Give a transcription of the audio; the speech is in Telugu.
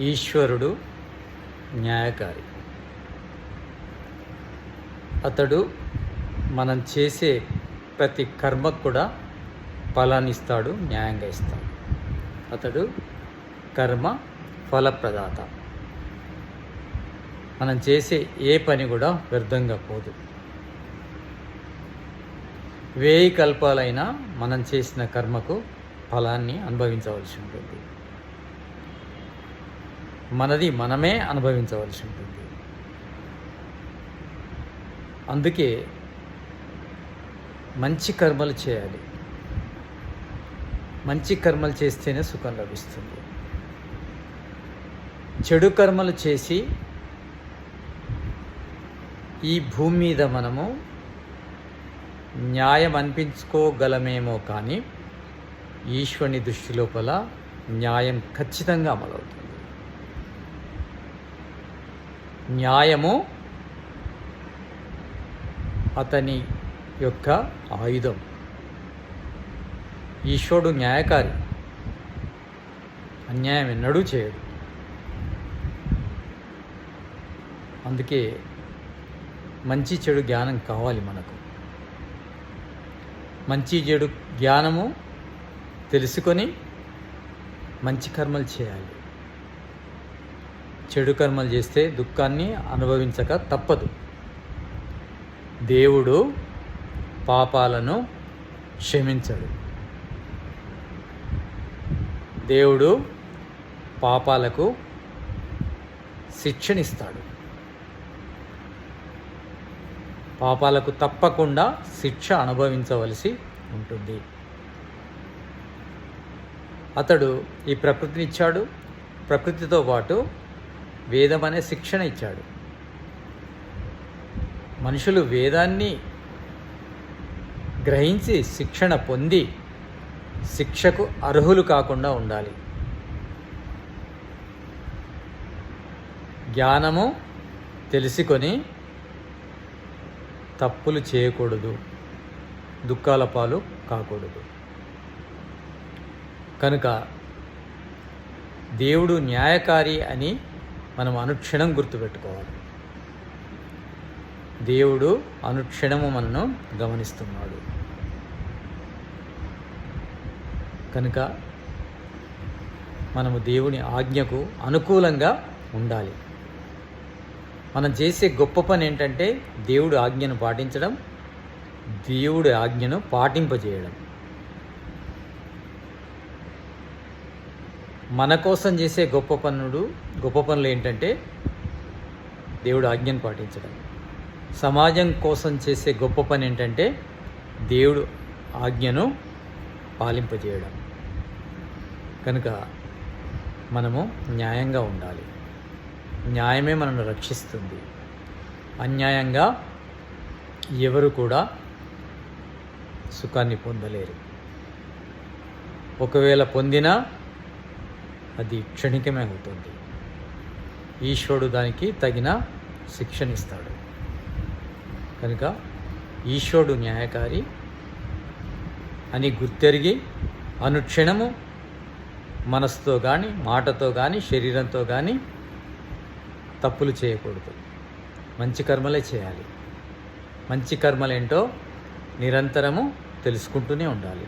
ఈశ్వరుడు న్యాయకారి. అతడు మనం చేసే ప్రతి కర్మకు కూడా ఫలాన్ని ఇస్తాడు న్యాయంగా ఇస్తాడు. అతడు కర్మ ఫలప్రదాత. మనం చేసే ఏ పని కూడా వ్యర్థంగా పోదు. వేయి కల్పాలైనా మనం చేసిన కర్మకు ఫలాన్ని అనుభవించవలసి ఉంటుంది. మనది మనమే అనుభవించవలసి ఉంటుంది. అందుకే మంచి కర్మలు చేయాలి. మంచి కర్మలు చేస్తేనే సుఖం లభిస్తుంది. చెడు కర్మలు చేసి ఈ భూమి మీద మనము న్యాయం అనిపించుకోగలమేమో కానీ ఈశ్వరుని దృష్టి లోపల న్యాయం ఖచ్చితంగా అమలవుతుంది. న్యాయము అతని యొక్క ఆయుధం. ఈశ్వరుడు న్యాయకారి. అన్యాయం ఎన్నడూ చేయడు. అందుకే మంచి చెడు జ్ఞానం కావాలి మనకు. మంచి చెడు జ్ఞానము తెలుసుకొని మంచి కర్మలు చేయాలి. చెడు కర్మలు చేస్తే దుఃఖాన్ని అనుభవించక తప్పదు. దేవుడు పాపాలను క్షమించడు. దేవుడు పాపాలకు శిక్షనిస్తాడు. పాపాలకు తప్పకుండా శిక్ష అనుభవించవలసి ఉంటుంది. అతడు ఈ ప్రకృతిని ఇచ్చాడు ప్రకృతితో పాటు వేదం అనే శిక్షణ ఇచ్చాడు. మనుషులు వేదాన్ని గ్రహించి శిక్షణ పొంది శిక్షకు అర్హులు కాకుండా ఉండాలి. జ్ఞానము తెలుసుకొని తప్పులు చేయకూడదు దుఃఖాల పాలు కాకూడదు. కనుక దేవుడు న్యాయకారి అని మనం అనుక్షణం గుర్తుపెట్టుకోవాలి. దేవుడు అనుక్షణము మనను గమనిస్తున్నాడు. కనుక మనము దేవుని ఆజ్ఞకు అనుకూలంగా ఉండాలి. మనం చేసే గొప్ప పని ఏంటంటే దేవుడు ఆజ్ఞను పాటించడం దేవుడి ఆజ్ఞను పాటింపజేయడం. మన కోసం చేసే గొప్ప పనుడు గొప్ప పనులు ఏంటంటే దేవుడు ఆజ్ఞను పాటించడం. సమాజం కోసం చేసే గొప్ప పని ఏంటంటే దేవుడు ఆజ్ఞను పాలింపజేయడం. కనుక మనము న్యాయంగా ఉండాలి. న్యాయమే మనల్ని రక్షిస్తుంది. అన్యాయంగా ఎవరు కూడా సుఖాన్ని పొందలేరు. ఒకవేళ పొందినా అది క్షణికమే అవుతుంది. ఈశ్వరుడు దానికి తగిన శిక్షనిస్తాడు. కనుక ఈశ్వరుడు న్యాయకారి అని గుర్తెరిగి అనుక్షణము మనసుతో కానీ మాటతో కానీ శరీరంతో కానీ తప్పులు చేయకూడదు. మంచి కర్మలే చేయాలి. మంచి కర్మలేంటో నిరంతరము తెలుసుకుంటూనే ఉండాలి.